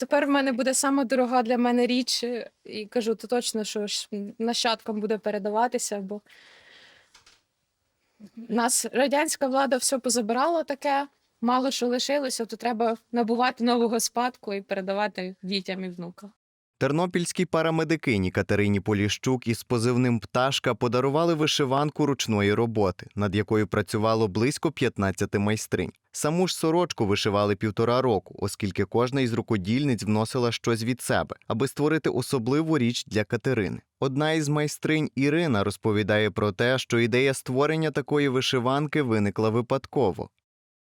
Тепер в мене буде сама дорога для мене річ, е, і кажу, то точно, що ж нащадкам буде передаватися, бо нас радянська влада все позабирала таке, мало що лишилося, то треба набувати нового спадку і передавати дітям і внукам. Тернопільській парамедикині Катерині Поліщук із позивним Пташка подарували вишиванку ручної роботи, над якою працювало близько 15 майстринь. Саму ж сорочку вишивали півтора року, оскільки кожна із рукодільниць вносила щось від себе, аби створити особливу річ для Катерини. Одна із майстринь Ірина розповідає про те, що ідея створення такої вишиванки виникла випадково.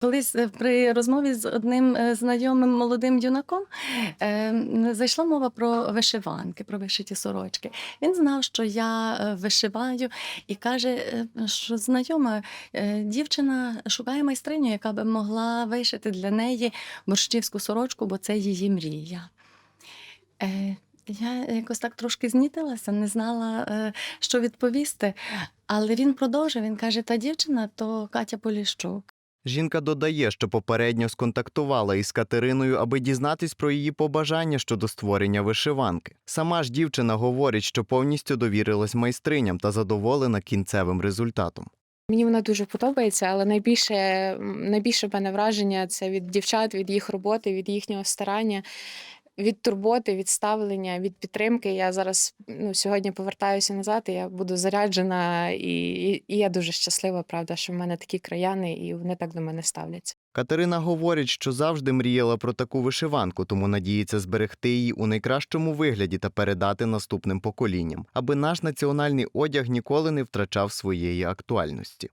Колись е, при розмові з одним е, знайомим молодим юнаком е, зайшла мова про вишиванки, про вишиті сорочки. Він знав, що я вишиваю, і каже, що знайома дівчина шукає майстриню, яка би могла вишити для неї борщівську сорочку, бо це її мрія. Я якось так трошки знітилася, не знала, що відповісти. Але він продовжив. Він каже: та дівчина то Катя Поліщук. Жінка додає, що попередньо сконтактувала із Катериною, аби дізнатись про її побажання щодо створення вишиванки. Сама ж дівчина говорить, що повністю довірилась майстриням та задоволена кінцевим результатом. Мені вона дуже подобається, але найбільше, найбільше мене враження це від дівчат, від їх роботи, від їхнього старання, від турботи, від ставлення, від підтримки. Я зараз ну, сьогодні повертаюся назад, і я буду заряджена, і, і, і я дуже щаслива, правда, що в мене такі краяни, і вони так до мене ставляться. Катерина говорить, що завжди мріяла про таку вишиванку, тому надіється зберегти її у найкращому вигляді та передати наступним поколінням, аби наш національний одяг ніколи не втрачав своєї актуальності.